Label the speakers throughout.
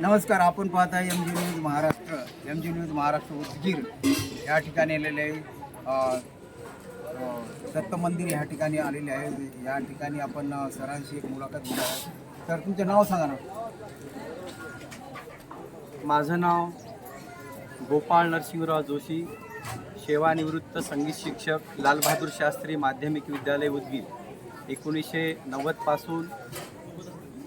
Speaker 1: नमस्कार आपण पाहता M G news Maharashtra. M G news Maharashtra Udgir या ठिकाणी आलेले आहे. दत्त मंदिर या ठिकाणी आलेले आहे. या ठिकाणी आपण सरांशी एक मुलाखत घेणार आहे तर तुमचं नाव सांगा ना.
Speaker 2: माझं नाव गोपाळ नरसिंहराव जोशी. सेवानिवृत्त संगीत शिक्षक लालबहादूर शास्त्री माध्यमिक विद्यालय उदगीर. एकोणीसशे नव्वदपासून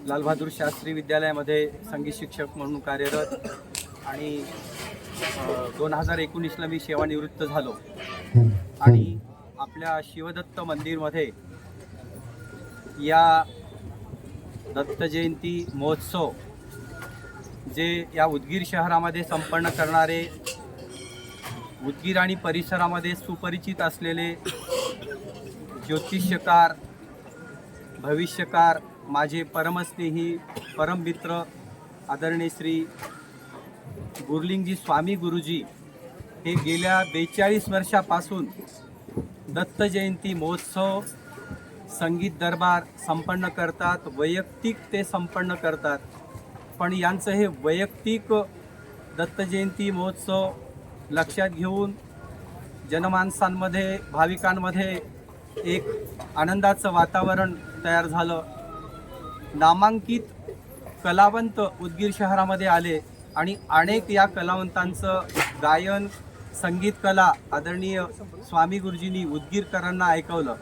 Speaker 2: लालबहादूर शास्त्री विद्यालयामध्ये संगीत शिक्षक म्हणून कार्यरत आणि दोन हजार एकोणीसला मी सेवानिवृत्त झालो. आणि आपल्या शिवदत्त मंदिरमध्ये या दत्त जयंती महोत्सव जे या उदगीर शहरामध्ये संपन्न करणारे उदगीर आणि परिसरामध्ये सुपरिचित असलेले ज्योतिष्यकार भविष्यकार माझे परमस्नेही परममित्र आदरणीय श्री गुरलिंगजी स्वामी गुरुजी हे गेल्या बेचाळीस वर्षापासून दत्त जयंती महोत्सव संगीत दरबार संपन्न करतात वैयक्तिक ते संपन्न करतात. पण यांचं हे वैयक्तिक दत्त जयंती महोत्सव लक्षात घेऊन जनमानसांमध्ये भाविकांमध्ये एक आनंदाचं वातावरण तयार झालं. नामांकित कलावंत उदगीर शहरामध्ये आले आणि अनेक या कलावंतांचं गायन संगीत कला आदरणीय स्वामी गुरुजींनी उदगीरकरांना ऐकवलं.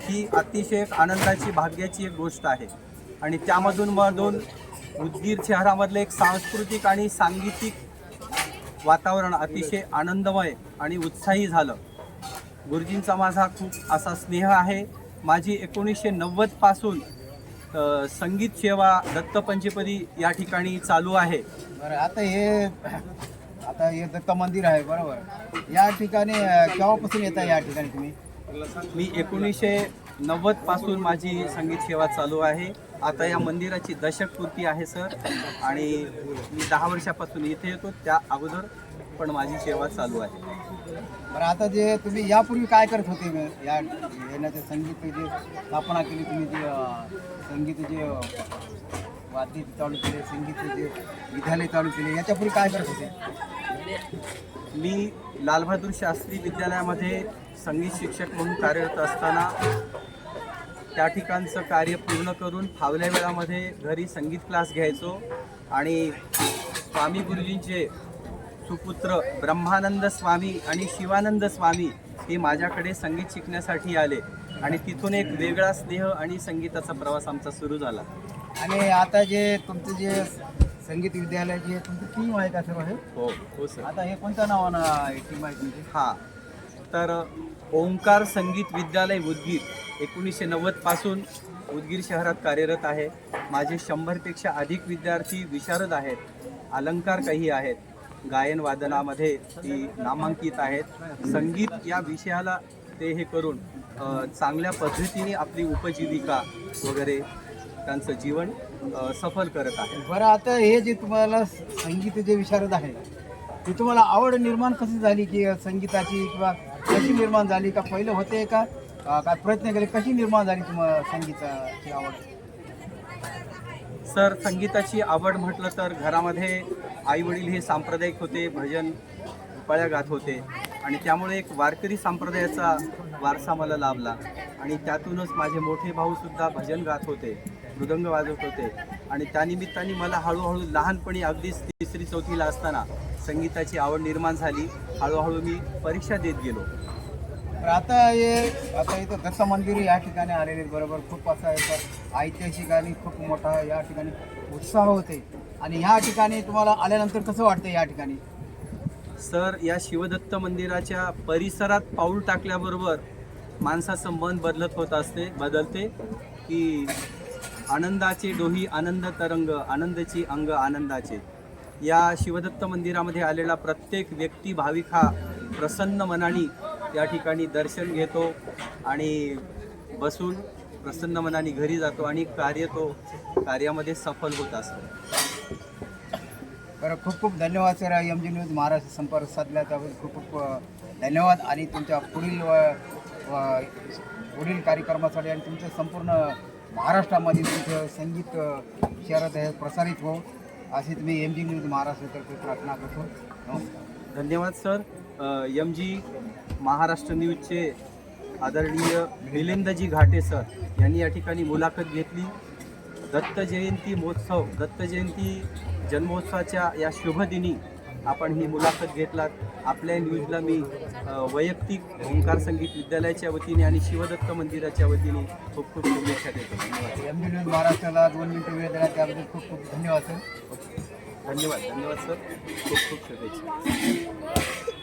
Speaker 2: ही अतिशय एक आनंदाची भाग्याची एक गोष्ट आहे. आणि त्यामधून मधून उदगीर शहरामधलं एक सांस्कृतिक आणि सांगीतिक वातावरण अतिशय आनंदमय आणि उत्साही झालं. गुरुजींचा माझा खूप असा स्नेह आहे. माझी एकोणीसशे नव्वदपासून संगीत सेवा दत्त पंचपदी या ठिकाणी चालू आहे.
Speaker 1: बरं आता हे आता हे दत्त मंदिर आहे बरोबर. या ठिकाणी केव्हापासून येता या ठिकाणी तुम्ही?
Speaker 2: मी एकोणीसशे नव्वदपासून माझी संगीत सेवा चालू आहे. आता या मंदिराची दशकपूर्ती आहे सर. आणि मी दहा वर्षापासून इथे येतो. त्या अगोदर पण माझी सेवा चालू आहे.
Speaker 1: बरं आता जे तुम्ही यापूर्वी काय करत होते मग या येण्याचे संगीत जे स्थापना केली तुम्ही जे अ, संगीत जे अ, वाद्य चालू केले संगीत जे विद्यालय चालू केले याच्यापूर्वी काय करत होते?
Speaker 2: मी लालबहादूर शास्त्री विद्यालयामध्ये संगीत शिक्षक म्हणून कार्यरत असताना त्या ठिकाणचं कार्य पूर्ण करून फावल्या वेळामध्ये घरी संगीत क्लास घ्यायचो आणि स्वामी गुरुजींचे सुपुत्र ब्रह्मानंद स्वामी आणि शिवानंद स्वामी हे माझ्याकडे संगीत शिकण्यासाठी आले. आणि तिथून एक वेगळा स्नेह आणि संगीताचा प्रवास आमचा सुरू झाला.
Speaker 1: आणि आता जे तुमचं जे संगीत विद्यालय जे तुमची टीम आहे का सर्व हे?
Speaker 2: हो हो सर
Speaker 1: आता हे कोणत्या नावानं टीम आहे तुमची?
Speaker 2: हा. तर ओंकार संगीत विद्यालय उदगीर एकोणीसशे नव्वदपासून उदगीर शहरात कार्यरत आहे. माझे शंभरपेक्षा अधिक विद्यार्थी विशारद आहेत. अलंकार काही आहेत. गायन वादनामध्ये ती नामांकित आहेत. संगीत या विषयाला ते हे करून चांगल्या पद्धतीने आपली उपजीविका वगैरे त्यांचं जीवन सफल करत आहे.
Speaker 1: बरं आता हे जे तुम्हाला संगीत जे विशारद आहे ते तुम्हाला आवड निर्माण कशी झाली की संगीताची किंवा कशी निर्माण झाली? का पहिलं होते का? काय प्रयत्न केले? कशी निर्माण झाली तुम्हाला संगीताची आवड?
Speaker 2: सर संगीताची आवड म्हटलं तर घरामध्ये आई वडील हे सांप्रदायिक होते भजन पळ्या गात होते. आणि त्यामुळे एक वारकरी संप्रदायाचा वारसा मला लाभला. आणि त्यातूनच माझे मोठे भाऊसुद्धा भजन गात होते. मृदंग वाजवत होते. आणि त्यानिमित्ताने मला हळूहळू लहानपणी अगदीच तिसरी चौथीला असताना संगीताची आवड निर्माण झाली. हळूहळू मी परीक्षा देत गेलो.
Speaker 1: तर आता हे आता इथं दत्त मंदिर या ठिकाणी आलेले बरोबर खूप असा एक ऐतिहासिक आणि खूप मोठा या ठिकाणी उत्साह होते. आणि ह्या ठिकाणी तुम्हाला आल्यानंतर कसं वाटतं या ठिकाणी?
Speaker 2: सर या शिवदत्त मंदिराच्या परिसरात पाऊल टाकल्याबरोबर माणसाचं मन बदलत होत असते बदलते की आनंदाचे डोही आनंद तरंग आनंदाची अंग आनंदाचे. या शिवदत्त मंदिरामध्ये आलेला प्रत्येक व्यक्ती भाविक हा प्रसन्न मनाने या ठिकाणी दर्शन घेतो आणि बसून प्रसन्न मनाने घरी जातो आणि कार्य तो कार्यामध्ये सफल होत असतो.
Speaker 1: बरं खूप खूप धन्यवाद sir. M G news Maharashtra संपर्क साधल्याचा खूप खूप धन्यवाद आणि तुमच्या पुढील व पुढील कार्यक्रमासाठी आणि तुमचं संपूर्ण महाराष्ट्रामध्ये तुमचं संगीत शहरात प्रसारित हो. अशी तुम्ही एम जी न्यूज महाराष्ट्रातर्फे प्रार्थना करतो. नमस्कार.
Speaker 2: धन्यवाद सर. एम जी महाराष्ट्र न्यूजचे आदरणीय मिलिंदजी घाटे सर यांनी या ठिकाणी मुलाखत घेतली. दत्त जयंती महोत्सव दत्त जयंती जन्मोत्सवाच्या या शुभदिनी आपण ही मुलाखत घेतलात. आपल्या न्यूजला मी वैयक्तिक ओंकार संगीत विद्यालयाच्या वतीने आणि शिवदत्त मंदिराच्या वतीने खूप खूप शुभेच्छा देतो. धन्यवाद.
Speaker 1: एम. जी न्यूज महाराष्ट्राला दोन मिनिटं वेळ देण्यात त्याबद्दल खूप खूप धन्यवाद सर.
Speaker 2: धन्यवाद. धन्यवाद सर. खूप खूप शुभेच्छा.